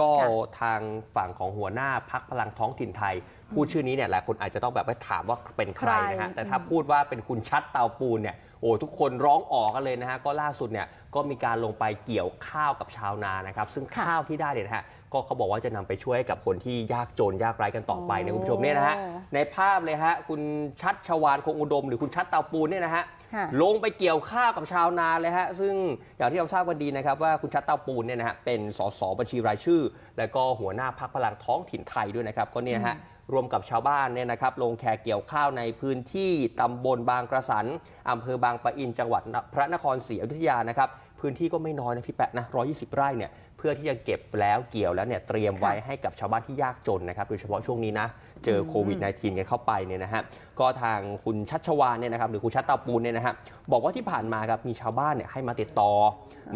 ก็ค่ะทางฝั่งของหัวหน้าพักพลังท้องถิ่นไทยพูดชื่อนี้เนี่ยหลายคนอาจจะต้องแบบไปถามว่าเป็นใครนะฮะใครแต่ถ้าพูดว่าเป็นคุณชัดเตาปูนเนี่ยโอ้ทุกคนร้องออกกันเลยนะฮะก็ล่าสุดเนี่ยก็มีการลงไปเกี่ยวข้าวกับชาวนานะครับ ซึ่งค่ะข้าวที่ได้เนี่ยนะฮะก็เขาบอกว่าจะนำไปช่วยให้กับคนที่ยากจนยากไร้กันต่อไปนะคุณผู้ชมเนี่ยนะฮะโอ้ในภาพเลยฮะคุณชัดชวานคงอุดม หรือคุณชัดเตาปูนเนี่ยนะฮะค่ะลงไปเกี่ยวข้าวกับชาวนาเลยฮะซึ่งอย่างที่เราทราบกันดีนะครับว่าคุณชัดเตาปูนเนี่ยนะฮะเป็นสสบัญชีรายชื่อ และก็หัวหน้าพักพลังท้องถิ่นไทยด้วยนะครับก็เนี่ยฮะ รวมกับชาวบ้านเนี่ยนะครับลงแขกเกี่ยวข้าวในพื้นที่ตำบลบางกระสันอำเภอบางปะอินจังหวัดพระนครศรีอยุธยานะครับพื้นที่ก็ไม่น้อยนะพี่แปะนะ120 ไร่เนี่ยเพื่อที่จะเก็บแล้วเกี่ยวแล้วเนี่ยเตรียมไว้ให้กับชาวบ้านที่ยากจนนะครับโดยเฉพาะช่วงนี้นะเจอโควิด -19 กันเข้าไปเนี่ยนะฮะก็ทางคุณชัชวานเนี่ยนะครับหรือคุณชัดตาปูนเนี่ยนะฮะบอกว่าที่ผ่านมาครับมีชาวบ้านเนี่ยให้มาติดต่อ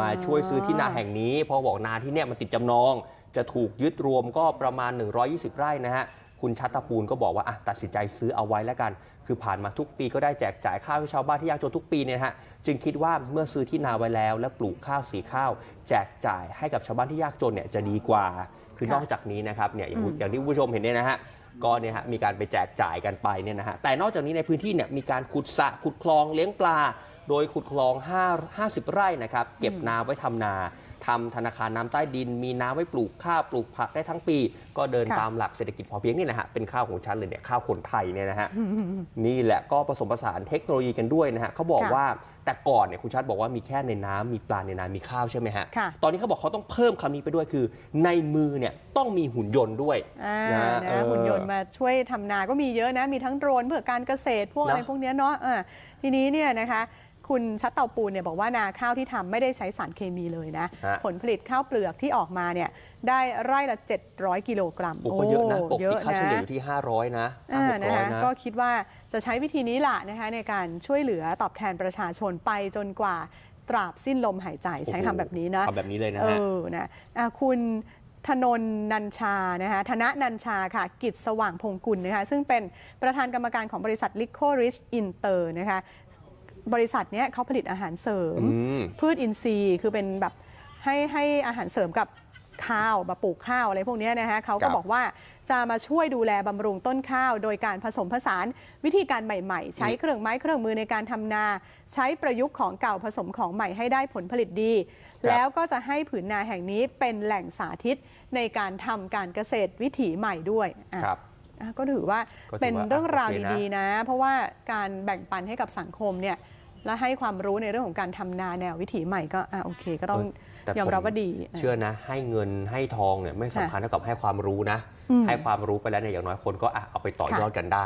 มาช่วยซื้อที่นาแห่งนี้เพราะบอกนาที่เนี่ยมันติดจำนอง จะถูกยึดรวมก็ประมาณ 120 ไร่นะฮะ คุณชัตตปูนก็บอกว่าอะตัดสินใจซื้อเอาไว้แล้วกัน คือผ่านมาทุกปีก็ได้แจกจ่ายข้าวให้ชาวบ้านที่ยากจนทุกปีเนี่ยนะฮะจึงคิดว่าเมื่อซื้อที่นาไว้แล้ว และปลูกข้าวสีข้าว แจกจ่ายให้กับชาวบ้านที่ยากจนเนี่ยจะดีกว่า คือค่ะนอกจากนี้นะครับเนี่ยอย่างอืมอย่างที่คุณผู้ชมเห็นเนี่ยนะฮะก็เนี่ยฮะมีการไปแจกจ่ายกันไปเนี่ยนะฮะแต่นอกจากนี้ในพื้นที่เนี่ยมีการขุดสระขุดคลองเลี้ยงปลา โดยขุดคลอง 5 50 ไร่นะครับเก็บน้ำไว้ทำนา ทำธนาคารน้ำใต้ดิน มีน้ำไว้ปลูกข้าวปลูกผักได้ทั้งปี ก็เดินค่ะตามหลักเศรษฐกิจพอเพียงนี่แหละฮะเป็นข้าวของฉันเลยเนี่ยข้าวคนไทยเนี่ยนะฮะนี่แหละก็ผสมผสานเทคโนโลยีกันด้วยนะฮะเขาบอกค่ะว่าแต่ก่อนเนี่ยคุณชัดบอกว่ามีแค่ในน้ำมีปลาในน้ำมีข้าวใช่ไหมฮะค่ะตอนนี้เขาบอกเขาต้องเพิ่มคำนี้ไปด้วยคือ ในมือเนี่ยต้องมีหุ่นยนต์ด้วยอ่านะนะเออหุ่นยนต์มาช่วยทำนาก็มีเยอะนะมีทั้งโดรนเพื่อการเกษตรพวกอะไรนะพวกเนี้ยเนาะอ่าทีนี้เนี่ยนะคะ คุณชัดเตาปูนเนี่ยบอกว่านาข้าวที่ทำไม่ได้ใช้สารเคมีเลยนะ ฮะผลผลิตข้าวเปลือกที่ออกมาเนี่ยได้ไร่ละ 700 กิโลกรัมโอ้ก็เยอะนะปกเยติอะค่าเฉนะลี่ยอยู่ที่ 500 นะอ่า500นะคะนะก็คิดว่าจะใช้วิธีนี้แหละนะคะในการช่วยเหลือตอบแทนประชาชนไปจนกว่าตราบสิ้นลมหายใจใช้คำแบบนี้นะ ทำแบบนี้เลยนะเอฮะ อ นะอะคุณธนนนันชา นะคะธนนันชา ค่ะ กิจสว่างพงกุลนะคะ ซึ่งเป็นประธานกรรมการของบริษัท l i c o r i c h Inter นะคะ บริษัทเนี้ยเขาผลิตอาหารเสริม อืม พืชอินทรีย์คือเป็นแบบให้ให้อาหารเสริมกับข้าวมาปลูกข้าวอะไรพวกเนี้ยนะคะเขาครัก็บบอกว่าจะมาช่วยดูแลบำรุงต้นข้าว โดยการผสมผสานวิธีการใหม่ๆ ใช้เครื่องไม้เครื่องมือในการทำนา ใช้ประยุกต์ของเก่าผสมของใหม่ให้ได้ผลผลิตดีแล้วก็จะให้ผืนนาแห่งนี้เป็นแหล่งสาธิตในการทำการเกษตรวิถีใหม่ด้วยอะ ครับ อะก็ถือว่าก็ถือว่าเป็นเรื่องราวโอเคนะ ดีๆนะ เพราะว่าการแบ่งปันให้กับสังคมเนี่ยและให้ความรู้ในเรื่องของการทำนาแนววิถีใหม่ก็อะโอเค ก็ต้องแต่ยอมรับว่าดีเชื่อนะ ให้เงินให้ทองเนี่ยไม่สำคัญเท่ากับให้ความรู้นะ อืมให้ความรู้ไปแล้วเนี่ยอย่างน้อยคนก็อะเอาไปต่อยอดกันได้